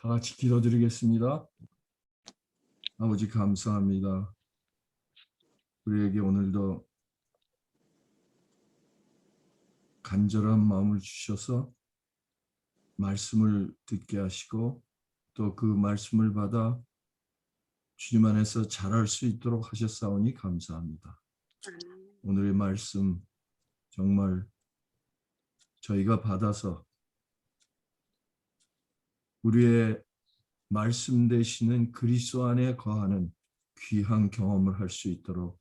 다 같이 기도드리겠습니다. 아버지 감사합니다. 우리에게 오늘도 간절한 마음을 주셔서 말씀을 듣게 하시고 또 그 말씀을 받아 주님 안에서 자랄 수 있도록 하셨사오니 감사합니다. 오늘의 말씀 정말 저희가 받아서 우리의 말씀 되시는 그리스도 안에 거하는 귀한 경험을 할 수 있도록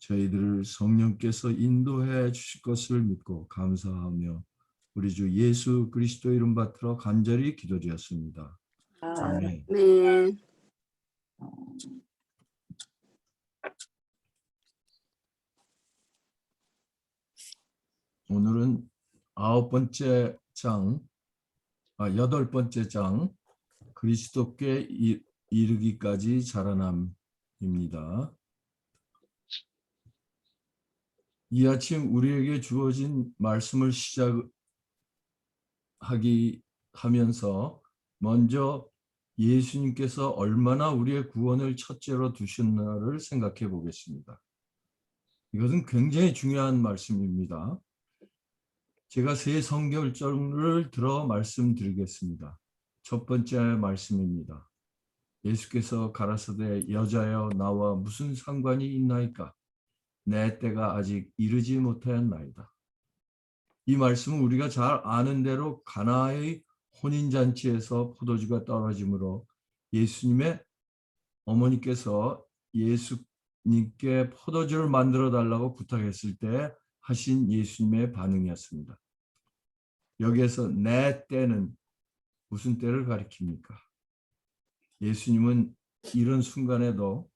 저희들을 성령께서 인도해 주실 것을 믿고 감사하며 우리 주 예수 그리스도 이름 받들어 간절히 기도드렸습니다. 아멘. 네. 오늘은 아홉 번째 장, 아, 여덟 번째 장, 그리스도께 이- 이르기까지 자라남입니다. 이 아침 우리에게 주어진 말씀을 시작하기 하면서 먼저 예수님께서 얼마나 우리의 구원을 첫째로 두셨나를 생각해 보겠습니다. 이것은 굉장히 중요한 말씀입니다. 제가 세 성경절을 들어 말씀드리겠습니다. 첫 번째 말씀입니다. 예수께서 가라사대 여자여 나와 무슨 상관이 있나이까? 내 때가 아직 이르지 못하였나이다. 이 말씀은 우리가 잘 아는 대로 가나의 혼인잔치에서 포도주가 떨어지므로 예수님의 어머니께서 예수님께 포도주를 만들어 달라고 부탁했을 때 하신 예수님의 반응이었습니다. 여기에서 내 때는 무슨 때를 가리킵니까? 예수님은 이런 순간에도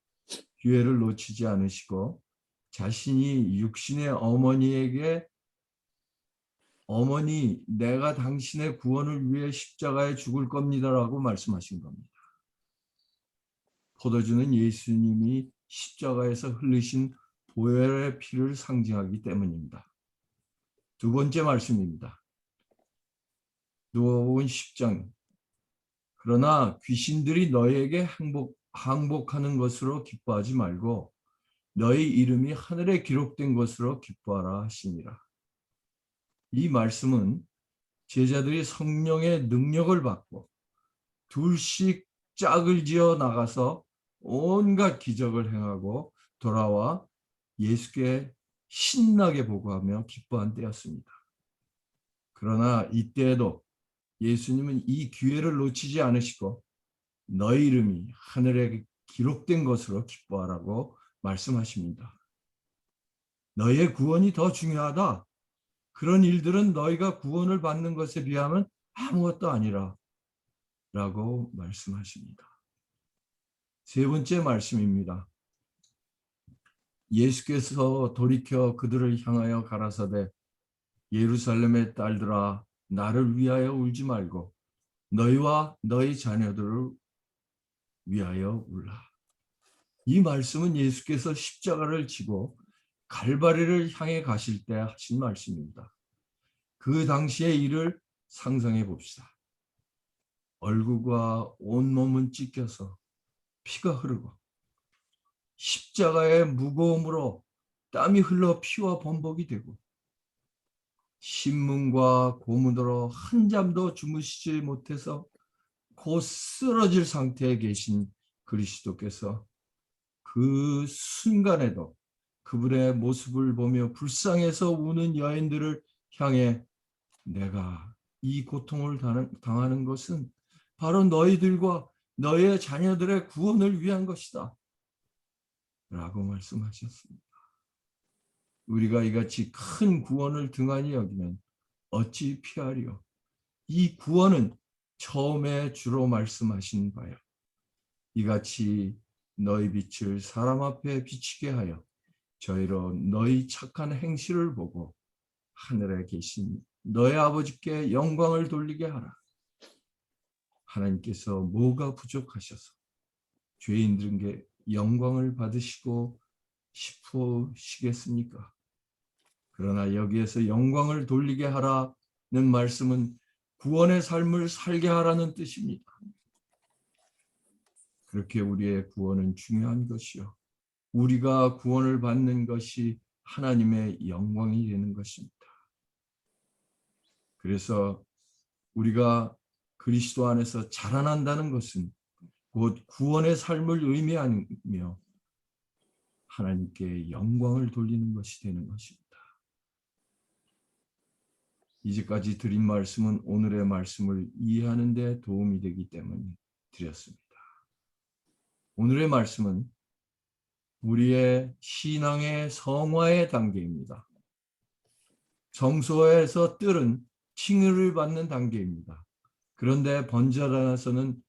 기회를 놓치지 않으시고 자신이 육신의 어머니에게 어머니 내가 당신의 구원을 위해 십자가에 죽을 겁니다라고 말씀하신 겁니다. 포도주는 예수님이 십자가에서 흘리신 보혈의 피를 상징하기 때문입니다. 두 번째 말씀입니다. 누가복음 10장 그러나 귀신들이 너에게 항복, 항복하는 것으로 기뻐하지 말고 너희 이름이 하늘에 기록된 것으로 기뻐하라 하시니라. 이 말씀은 제자들이 성령의 능력을 받고 둘씩 짝을 지어 나가서 온갖 기적을 행하고 돌아와 예수께 신나게 보고하며 기뻐한 때였습니다. 그러나 이때에도 예수님은 이 기회를 놓치지 않으시고 너희 이름이 하늘에 기록된 것으로 기뻐하라고 말씀하십니다. 너의 구원이 더 중요하다. 그런 일들은 너희가 구원을 받는 것에 비하면 아무것도 아니라 라고 말씀하십니다. 세 번째 말씀입니다. 예수께서 돌이켜 그들을 향하여 가라사대 예루살렘의 딸들아 나를 위하여 울지 말고 너희와 너희 자녀들을 위하여 울라. 이 말씀은 예수께서 십자가를 지고 갈바리를 향해 가실 때 하신 말씀입니다. 그 당시의 일을 상상해 봅시다. 얼굴과 온몸은 찢겨서 피가 흐르고 십자가의 무거움으로 땀이 흘러 피와 범벅이 되고 신문과 고문으로 한 잠도 주무시지 못해서 곧 쓰러질 상태에 계신 그리스도께서 그 순간에도 그분의 모습을 보며 불쌍해서 우는 여인들을 향해 내가 이 고통을 당하는 것은 바로 너희들과 너의 자녀들의 구원을 위한 것이다. 라고 말씀하셨습니다. 우리가 이같이 큰 구원을 등한히 여기면 어찌 피하리요? 이 구원은 처음에 주로 말씀하신 바요. 이같이 너희 빛을 사람 앞에 비치게 하여 저희로 너희 착한 행실을 보고 하늘에 계신 너의 아버지께 영광을 돌리게 하라. 하나님께서 뭐가 부족하셔서 죄인들에게 영광을 받으시고 싶으시겠습니까? 그러나 여기에서 영광을 돌리게 하라는 말씀은 구원의 삶을 살게 하라는 뜻입니다. 그렇게 우리의 구원은 중요한 것이요. 우리가 구원을 받는 것이 하나님의 영광이 되는 것입니다. 그래서 우리가 그리스도 안에서 자라난다는 것은 곧 구원의 삶을 의미하며 하나님께 영광을 돌리는 것이 되는 것입니다. 이제까지 드린 말씀은 오늘의 말씀을 이해하는 데 도움이 되기 때문에 드렸습니다. 오늘의 말씀은 우리의 신앙의 성화의 단계입니다. 정소에서 뜰은 칭의를 받는 단계입니다. 그런데 번제단에서는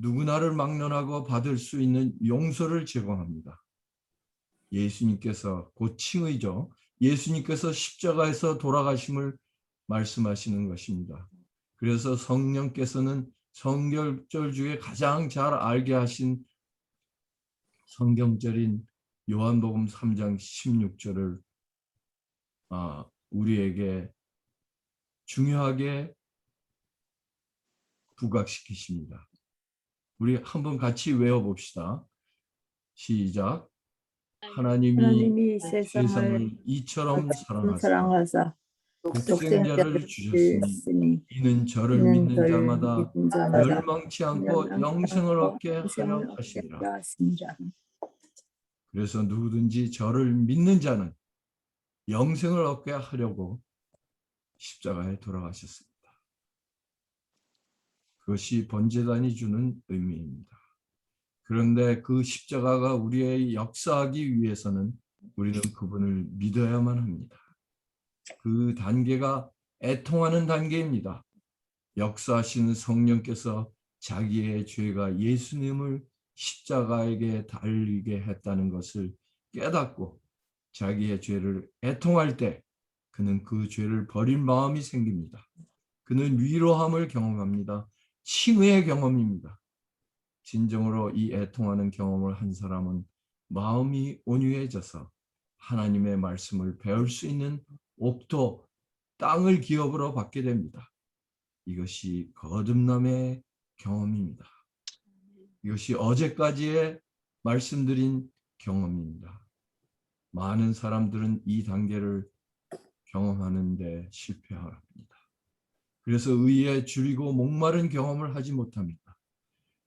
누구나를 막론하고 받을 수 있는 용서를 제공합니다. 예수님께서 곧 칭의죠. 예수님께서 십자가에서 돌아가심을 말씀하시는 것입니다. 그래서 성령께서는 성결절 중에 가장 잘 알게 하신 성경절인 요한복음 3장 16절을 아, 우리에게 중요하게 부각시키십니다. 우리 한번 같이 외워봅시다. 시작. 하나님이, 하나님이 세상을 세상을 이처럼 사랑하사 사랑하사 독생자를 주셨으니 이는 저를 이는 믿는 자마다 멸망치 않고 영생을 얻게 하려. 하시니라. 그래서 누구든지 저를 믿는 자는 영생을 얻게 하려고 십자가에 돌아가셨습니다. 그것이 번제단이 주는 의미입니다. 그런데 그 십자가가 우리의 역사하기 위해서는 우리는 그분을 믿어야만 합니다. 그 단계가 애통하는 단계입니다. 역사하시는 성령께서 자기의 죄가 예수님을 십자가에게 달리게 했다는 것을 깨닫고 자기의 죄를 애통할 때 그는 그 죄를 버릴 마음이 생깁니다. 그는 위로함을 경험합니다. 칭의의 경험입니다. 진정으로 이 애통하는 경험을 한 사람은 마음이 온유해져서 하나님의 말씀을 배울 수 있는 옥토, 땅을 기업으로 받게 됩니다. 이것이 거듭남의 경험입니다. 이것이 어제까지의 말씀드린 경험입니다. 많은 사람들은 이 단계를 경험하는데 실패합니다. 그래서 의에 줄이고 목마른 경험을 하지 못합니다.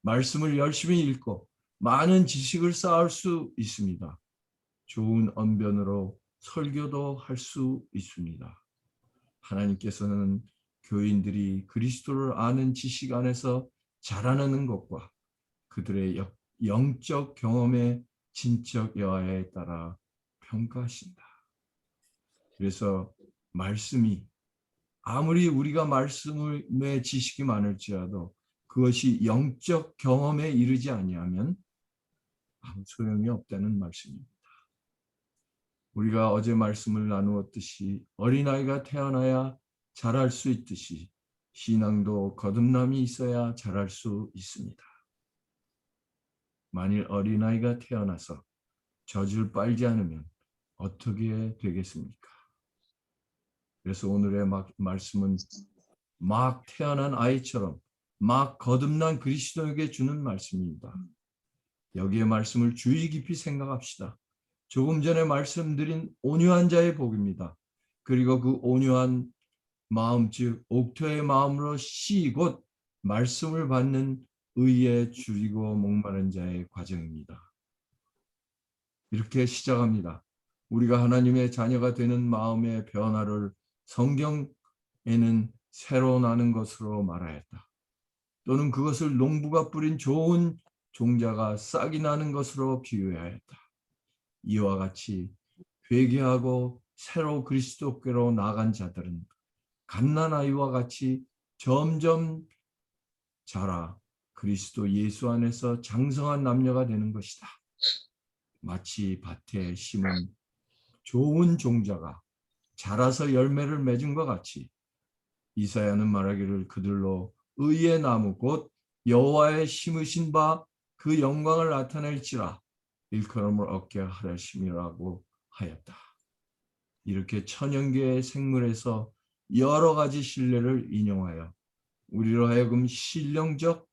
말씀을 열심히 읽고 많은 지식을 쌓을 수 있습니다. 좋은 언변으로 설교도 할 수 있습니다. 하나님께서는 교인들이 그리스도를 아는 지식 안에서 자라나는 것과 그들의 역- 영적 경험의 진적 여하에 따라 평가하신다. 그래서 말씀이 아무리 우리가 말씀의 지식이 많을지라도 그것이 영적 경험에 이르지 아니하면 아무 소용이 없다는 말씀입니다. 우리가 어제 말씀을 나누었듯이 어린아이가 태어나야 자랄 수 있듯이 신앙도 거듭남이 있어야 자랄 수 있습니다. 만일 어린아이가 태어나서 젖을 빨지 않으면 어떻게 되겠습니까? 그래서 오늘의 막- 말씀은 막 태어난 아이처럼 막 거듭난 그리스도에게 주는 말씀입니다. 여기에 말씀을 주의 깊이 생각합시다. 조금 전에 말씀드린 온유한 자의 복입니다. 그리고 그 온유한 마음 즉 옥토의 마음으로 시곧 말씀을 받는 의에 줄이고 목마른 자의 과정입니다. 이렇게 시작합니다. 우리가 하나님의 자녀가 되는 마음의 변화를 성경에는 새로 나는 것으로 말하였다. 또는 그것을 농부가 뿌린 좋은 종자가 싹이 나는 것으로 비유하였다. 이와 같이 회개하고 새로 그리스도께로 나간 자들은 갓난아이와 같이 점점 자라 그리스도 예수 안에서 장성한 남녀가 되는 것이다. 마치 밭에 심은 좋은 종자가 자라서 열매를 맺은 것 같이 이사야는 말하기를 그들로 의의 나무 곧 여호와의 심으신 바 그 영광을 나타낼지라 일컬음을 얻게 하려심이라고 하였다. 이렇게 천연계의 생물에서 여러 가지 신뢰를 인용하여 우리로 하여금 신령적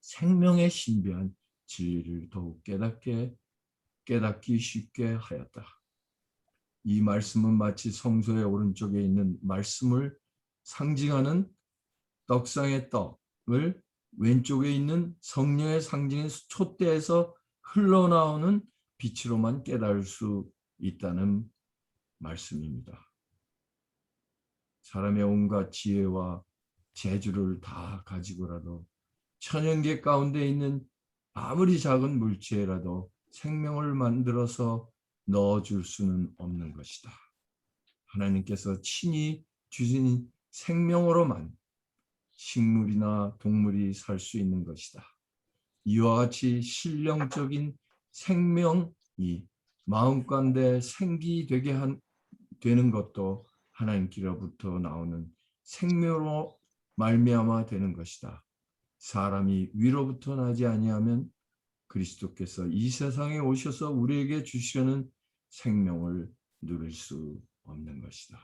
생명의 신비한 진리를 더욱 깨닫게 깨닫기 쉽게 하였다. 이 말씀은 마치 성소의 오른쪽에 있는 말씀을 상징하는 떡상의 떡을 왼쪽에 있는 성령의 상징인 촛대에서 흘러나오는 빛으로만 깨달을 수 있다는 말씀입니다. 사람의 온갖 지혜와 재주를 다 가지고라도 천연계 가운데 있는 아무리 작은 물체라도 생명을 만들어서 넣어줄 수는 없는 것이다. 하나님께서 친히 주신 생명으로만 식물이나 동물이 살 수 있는 것이다. 이와 같이 신령적인 생명이 마음 가운데 생기 되게 한, 되는 것도 하나님께로부터 나오는 생명으로 말미암아 되는 것이다. 사람이 위로부터 나지 아니하면 그리스도께서 이 세상에 오셔서 우리에게 주시려는 생명을 누릴 수 없는 것이다.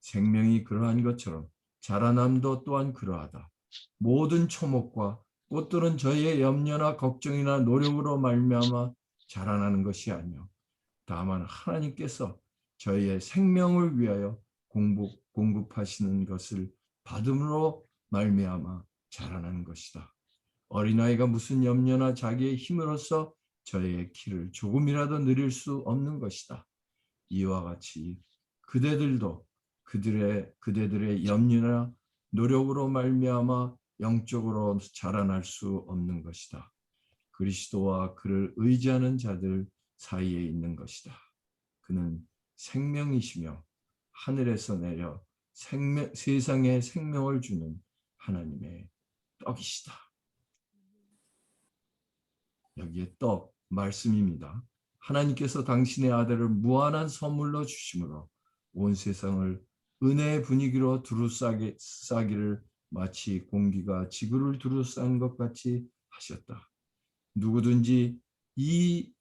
생명이 그러한 것처럼 자라남도 또한 그러하다. 모든 초목과 꽃들은 저희의 염려나 걱정이나 노력으로 말미암아 자라나는 것이 아니요 다만 하나님께서 저희의 생명을 위하여 공급, 공급하시는 것을 받음으로 말미암아 자라나는 것이다. 어린아이가 무슨 염려나 자기의 힘으로써 저의 키를 조금이라도 늘릴 수 없는 것이다. 이와 같이 그대들도 그들의 그대들의 염려나 노력으로 말미암아 영적으로 자라날 수 없는 것이다. 그리스도와 그를 의지하는 자들 사이에 있는 것이다. 그는 생명이시며 하늘에서 내려 생명, 세상에 생명을 주는 하나님의 떡이시다. 여기에 떡 말씀입니다. 하나님께서 당신의 아들을 무한한 선물로 주심으로 온 세상을 은혜의 분위기로 두루싸기를 마치 공기가 지구를 두루싼 것 같이 하셨다. 누구든지 이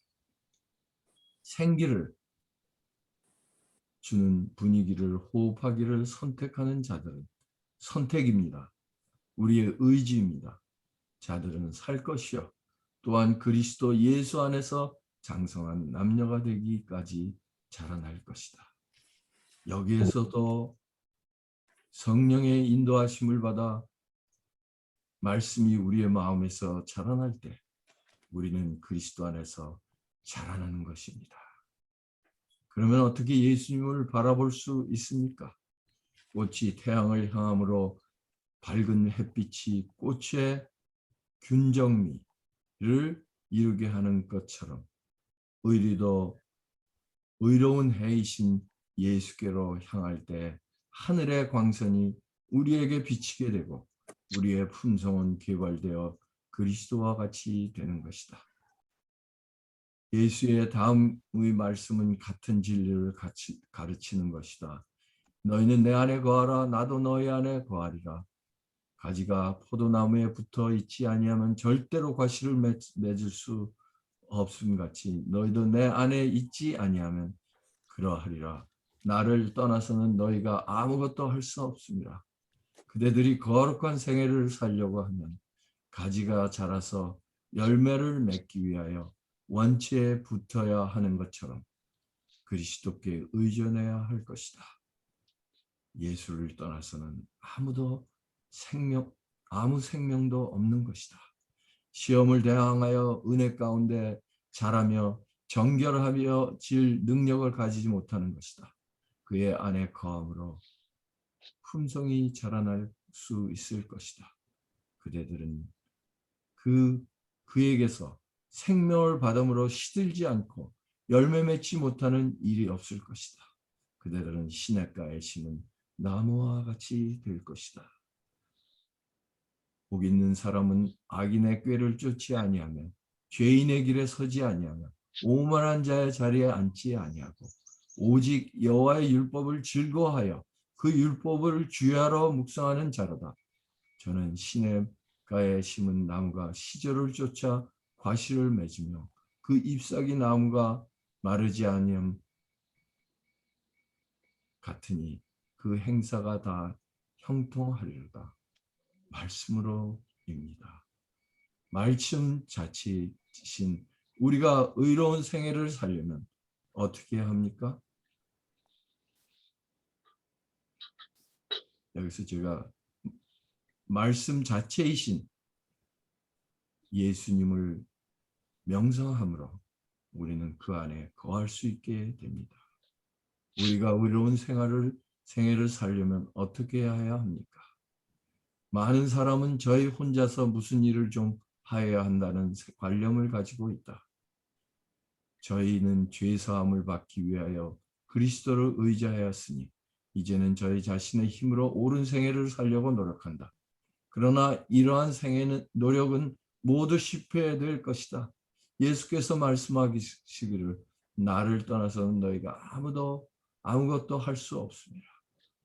생기를 주는 분위기를 호흡하기를 선택하는 자들은 선택입니다. 우리의 의지입니다. 자들은 살 것이요. 또한 그리스도 예수 안에서 장성한 남녀가 되기까지 자라날 것이다. 여기에서도 성령의 인도하심을 받아 말씀이 우리의 마음에서 자라날 때 우리는 그리스도 안에서 자라나는 것입니다. 그러면 어떻게 예수님을 바라볼 수 있습니까? 꽃이 태양을 향함으로 밝은 햇빛이 꽃의 균정미 를 이루게 하는 것처럼 의리도 의로운 해이신 예수께로 향할 때 하늘의 광선이 우리에게 비치게 되고 우리의 품성은 개발되어 그리스도와 같이 되는 것이다. 예수의 다음의 말씀은 같은 진리를 같이 가르치는 것이다. 너희는 내 안에 거하라 나도 너희 안에 거하리라. 가지가 포도나무에 붙어 있지 아니하면 절대로 과실을 맺을 수 없음 같이 너희도 내 안에 있지 아니하면 그러하리라. 나를 떠나서는 너희가 아무것도 할 수 없습니다. 그대들이 거룩한 생애를 살려고 하면 가지가 자라서 열매를 맺기 위하여 원체에 붙어야 하는 것처럼 그리스도께 의존해야 할 것이다. 예수를 떠나서는 아무도 생명 아무 생명도 없는 것이다. 시험을 대항하여 은혜 가운데 자라며 정결하며 질 능력을 가지지 못하는 것이다. 그의 안에 거함으로 품성이 자라날 수 있을 것이다. 그대들은 그 그에게서 생명을 받음으로 시들지 않고 열매 맺지 못하는 일이 없을 것이다. 그대들은 시냇가에 심은 나무와 같이 될 것이다. 복 있는 사람은 악인의 꾀를 쫓지 아니하며 죄인의 길에 서지 아니하며 오만한 자의 자리에 앉지 아니하고 오직 여호와의 율법을 즐거워하여 그 율법을 주야로 묵상하는 자로다. 저는 시냇가에 심은 나무가 시절을 쫓아 과실을 맺으며 그 잎사귀 나무가 마르지 아니함 같으니 그 행사가 다 형통하리로다. 말씀으로입니다. 말씀 자체이신 우리가 의로운 생애를 살려면 어떻게 합니까? 여기서 제가 말씀 자체이신 예수님을 명성함으로 우리는 그 안에 거할 수 있게 됩니다. 우리가 의로운 생활을 생애를 살려면 어떻게 해야 합니까? 많은 사람은 저희 혼자서 무슨 일을 좀 하여야 한다는 관념을 가지고 있다. 저희는 죄 사함을 받기 위하여 그리스도를 의지하였으니 이제는 저희 자신의 힘으로 옳은 생애를 살려고 노력한다. 그러나 이러한 생애는 노력은 모두 실패될 것이다. 예수께서 말씀하시기를 나를 떠나서는 너희가 아무도 아무것도 할 수 없습니다.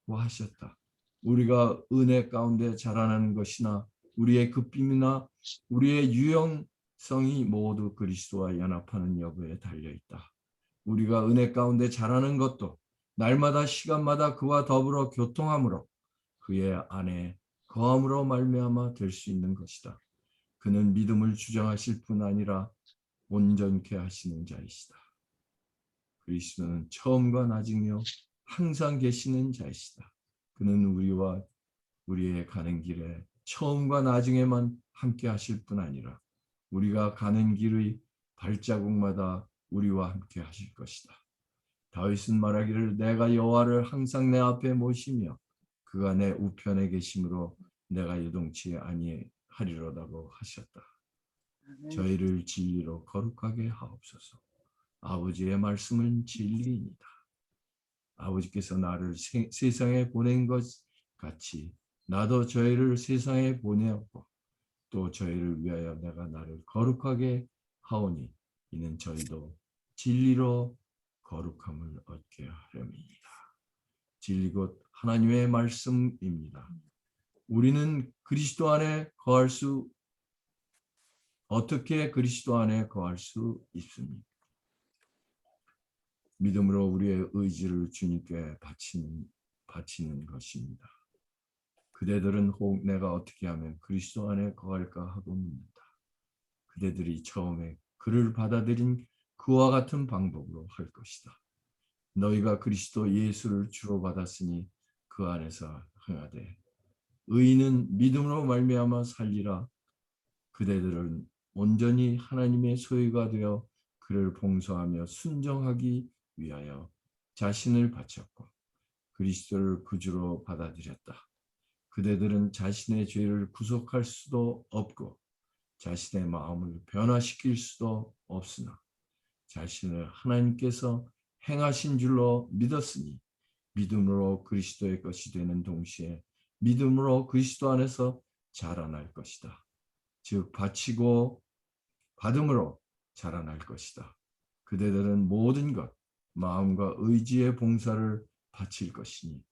하셨다. 우리가 은혜 가운데 자라나는 것이나 우리의 급빔이나 우리의 유형성이 모두 그리스도와 연합하는 여부에 달려 있다. 우리가 은혜 가운데 자라는 것도 날마다 시간마다 그와 더불어 교통함으로 그의 안에 거함으로 말미암아 될 수 있는 것이다. 그는 믿음을 주장하실 뿐 아니라 온전케 하시는 자이시다. 그리스도는 처음과 나중이요 항상 계시는 자이시다. 그는 우리와 우리의 가는 길에 처음과 나중에만 함께 하실 뿐 아니라 우리가 가는 길의 발자국마다 우리와 함께 하실 것이다. 다윗은 말하기를 내가 여호와를 항상 내 앞에 모시며 그가 내 우편에 계심으로 내가 유동치 아니하리로다고 하셨다. 저희를 진리로 거룩하게 하옵소서. 아버지의 말씀은 진리입니다. 아버지께서 나를 세, 세상에 보낸 것 같이 나도 저희를 세상에 보내었고 또 저희를 위하여 내가 나를 거룩하게 하오니 이는 저희도 진리로 거룩함을 얻게 하려입니다. 진리 곧 하나님의 말씀입니다. 우리는 그리스도 안에 거할 수 어떻게 그리스도 안에 거할 수 있습니까? 믿음으로 우리의 의지를 주님께 바치는, 바치는 것입니다. 그대들은 혹 내가 어떻게 하면 그리스도 안에 거할까 하고 묻는다. 그대들이 처음에 그를 받아들인 그와 같은 방법으로 할 것이다. 너희가 그리스도 예수를 주로 받았으니 그 안에서 행하되 의인은 믿음으로 말미암아 살리라. 그대들은 온전히 하나님의 소유가 되어 그를 봉사하며 순정하기 위하여 자신을 바쳤고 그리스도를 구주로 받아들였다. 그대들은 자신의 죄를 구속할 수도 없고 자신의 마음을 변화시킬 수도 없으나 자신을 하나님께서 행하신 줄로 믿었으니 믿음으로 그리스도의 것이 되는 동시에 믿음으로 그리스도 안에서 자라날 것이다. 즉 바치고 받음으로 자라날 것이다. 그대들은 모든 것 마음과 의지의 봉사를 바칠 것이니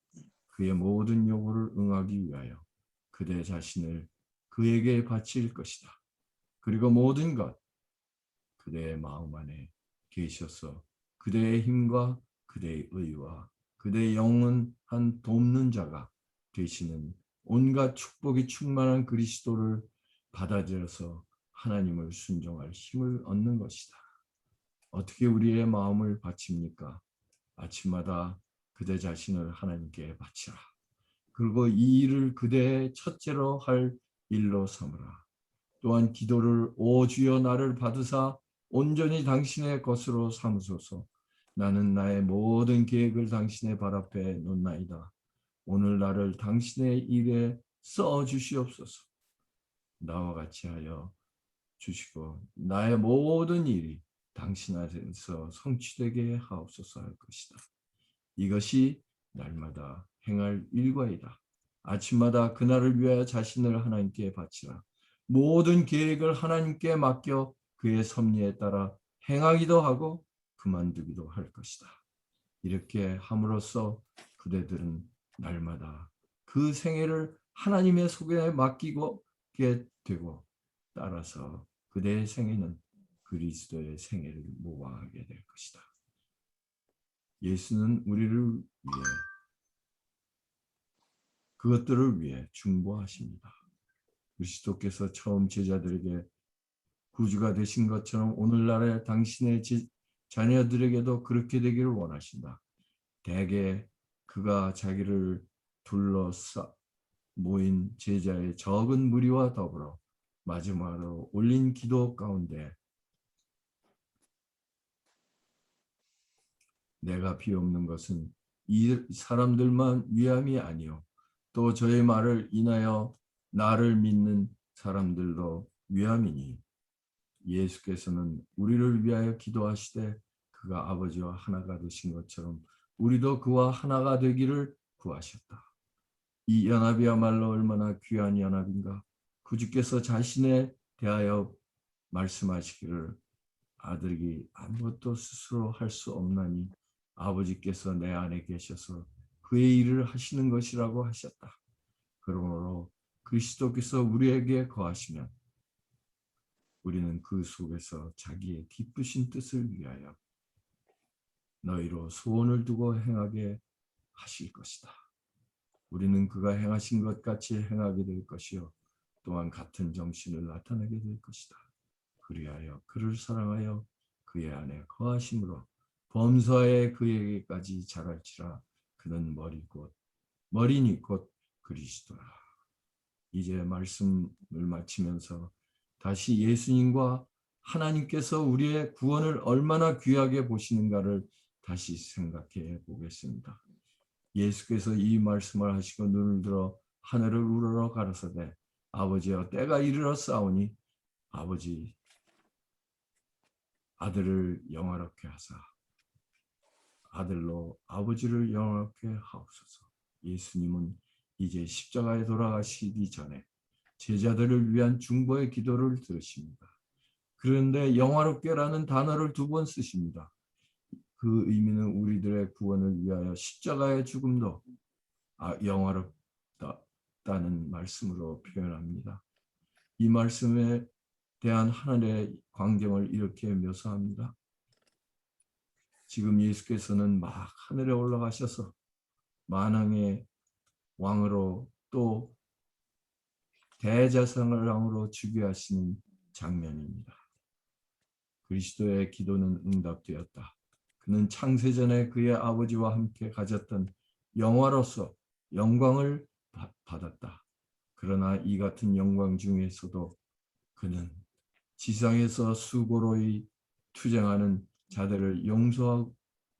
그의 모든 요구를 응하기 위하여 그대 자신을 그에게 바칠 것이다. 그리고 모든 것 그대의 마음 안에 계셔서 그대의 힘과 그대의 의와 그대의 영원한 돕는 자가 되시는 온갖 축복이 충만한 그리스도를 받아들여서 하나님을 순종할 힘을 얻는 것이다. 어떻게 우리의 마음을 바칩니까? 아침마다 그대 자신을 하나님께 바치라. 그리고 이 일을 그대의 첫째로 할 일로 삼으라. 또한 기도를 오 주여 나를 받으사 온전히 당신의 것으로 삼으소서. 나는 나의 모든 계획을 당신의 발 앞에 놓나이다. 오늘 나를 당신의 일에 써 주시옵소서. 나와 같이 하여 주시고 나의 모든 일이 당신 안에서 성취되게 하옵소서 할 것이다. 이것이 날마다 행할 일과이다. 아침마다 그날을 위하여 자신을 하나님께 바치라. 모든 계획을 하나님께 맡겨 그의 섭리에 따라 행하기도 하고 그만두기도 할 것이다. 이렇게 함으로써 그대들은 날마다 그 생애를 하나님의 속에 맡기게 되고 따라서 그대의 생애는 그리스도의 생애를 모방하게 될 것이다. 예수는 우리를 위해 그것들을 위해 중보하십니다. 그리스도께서 처음 제자들에게 구주가 되신 것처럼 오늘날의 당신의 제- 자녀들에게도 그렇게 되기를 원하신다. 대개 그가 자기를 둘러싸 모인 제자의 적은 무리와 더불어 마지막으로 올린 기도 가운데 내가 비옵는 것은 이 사람들만 위함이 아니요 또 저의 말을 인하여 나를 믿는 사람들도 위함이니 예수께서는 우리를 위하여 기도하시되 그가 아버지와 하나가 되신 것처럼 우리도 그와 하나가 되기를 구하셨다. 이 연합이야말로 얼마나 귀한 연합인가. 구주께서 자신에 대하여 말씀하시기를 아들이 아무것도 스스로 할 수 없나니 아버지께서 내 안에 계셔서 그의 일을 하시는 것이라고 하셨다. 그러므로 그리스도께서 우리에게 거하시면 우리는 그 속에서 자기의 기쁘신 뜻을 위하여 너희로 소원을 두고 행하게 하실 것이다. 우리는 그가 행하신 것 같이 행하게 될 것이요 또한 같은 정신을 나타내게 될 것이다. 그리하여 그를 사랑하여 그의 안에 거하심으로 범사에 그에게까지 자랄지라 그는 머리 곧 머리니 곧 그리스도라. 이제 말씀을 마치면서 다시 예수님과 하나님께서 우리의 구원을 얼마나 귀하게 보시는가를 다시 생각해 보겠습니다. 예수께서 이 말씀을 하시고 눈을 들어 하늘을 우러러 가라사대 아버지여 때가 이르러 싸우니 아버지 아들을 영화롭게 하사 아들로 아버지를 영화롭게 하옵소서. 예수님은 이제 십자가에 돌아가시기 전에 제자들을 위한 중보의 기도를 들으십니다. 그런데 영화롭게라는 단어를 두 번 쓰십니다. 그 의미는 우리들의 구원을 위하여 십자가의 죽음도 아, 영화롭다는 말씀으로 표현합니다. 이 말씀에 대한 하늘의 광경을 이렇게 묘사합니다. 지금 예수께서는 막 하늘에 올라가셔서 만왕의 왕으로 또 대자상을 왕으로 즉위하시는 장면입니다. 그리스도의 기도는 응답되었다. 그는 창세전에 그의 아버지와 함께 가졌던 영화로서 영광을 받- 받았다. 그러나 이 같은 영광 중에서도 그는 지상에서 수고로이 투쟁하는 자들을 용서하고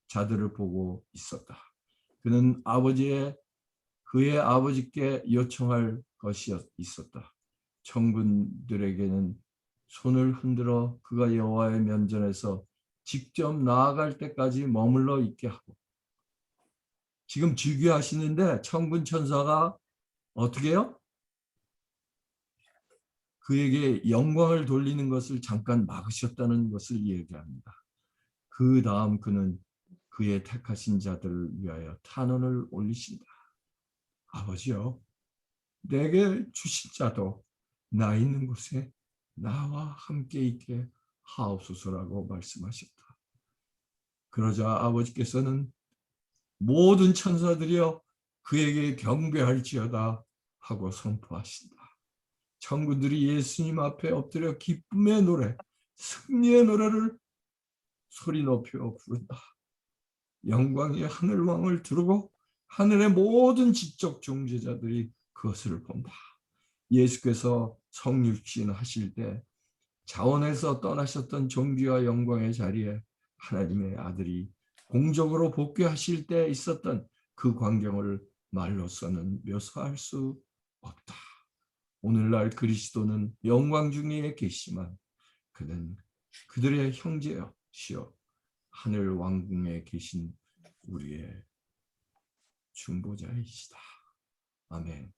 자들을 보고 있었다. 그는 아버지의 그의 아버지께 요청할 것이 있었다. 청군들에게는 손을 흔들어 그가 여호와의 면전에서 직접 나아갈 때까지 머물러 있게 하고 지금 즉위하시는데 천군 천사가 어떻게 해요? 그에게 영광을 돌리는 것을 잠깐 막으셨다는 것을 얘기합니다. 그 다음 그는 그의 택하신 자들을 위하여 탄원을 올리신다. 아버지여, 내게 주신 자도 나 있는 곳에 나와 함께 있게 하옵소서라고 말씀하셨다. 그러자 아버지께서는 모든 천사들이여 그에게 경배할지어다 하고 선포하신다. 천군들이 예수님 앞에 엎드려 기쁨의 노래, 승리의 노래를 소리 높여 부른다. 영광의 하늘 왕을 두르고 하늘의 모든 지적 종제자들이 그것을 본다. 예수께서 성육신 하실 때 자원에서 떠나셨던 종기와 영광의 자리에 하나님의 아들이 공적으로 복귀하실 때 있었던 그 광경을 말로서는 묘사할 수 없다. 오늘날 그리스도는 영광 중에 계시지만 그는 그들의 형제 시여 하늘 왕궁에 계신 우리의 중보자이시다. 아멘.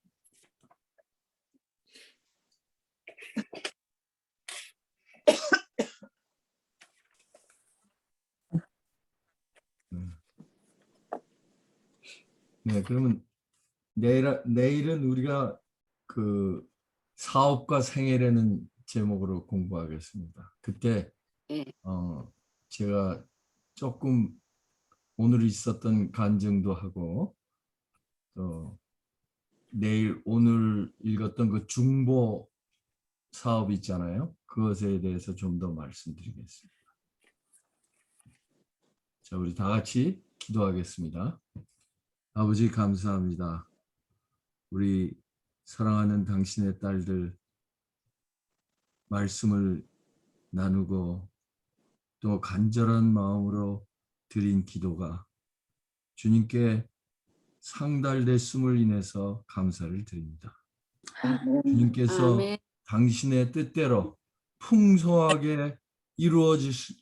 음. 네, 그러면 내일 내일은 우리가 그 사업과 생애라는 제목으로 공부하겠습니다. 그때 네. 어 제가 조금 오늘 있었던 간증도 하고 또 내일 오늘 읽었던 그 중보 사업 있잖아요. 그것에 대해서 좀 더 말씀드리겠습니다. 자, 우리 다 같이 기도하겠습니다. 아버지 감사합니다. 우리 사랑하는 당신의 딸들 말씀을 나누고 또 간절한 마음으로 드린 기도가 주님께 상달됐음을 인해서 감사를 드립니다. 주님께서 아멘. 당신의 뜻대로 풍성하게 이루어 주실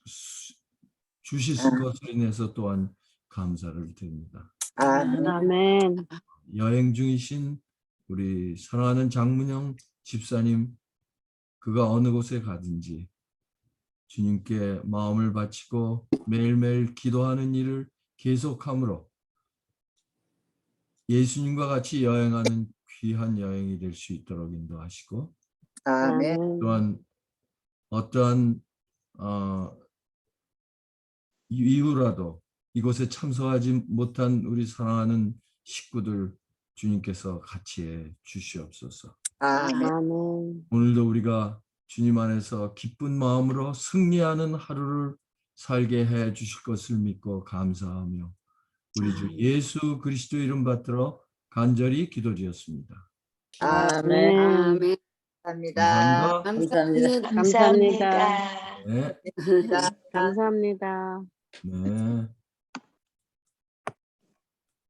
것을 인해서 또한 감사를 드립니다. 아멘. 여행 중이신 우리 사랑하는 장문영 집사님 그가 어느 곳에 가든지 주님께 마음을 바치고 매일매일 기도하는 일을 계속함으로 예수님과 같이 여행하는 귀한 여행이 될 수 있도록 인도하시고 아멘. 또한 어떠한 어, 이유라도 이곳에 참석하지 못한 우리 사랑하는 식구들 주님께서 같이 해 주시옵소서. 아멘. 오늘도 우리가 주님 안에서 기쁜 마음으로 승리하는 하루를 살게 해 주실 것을 믿고 감사하며 우리 주 예수 그리스도 이름 받들어 간절히 기도드렸습니다. 아멘. 아멘. 감사합니다. 감사합니다. 감사합니다. 감사합니다. 네, 감사합니다. 네.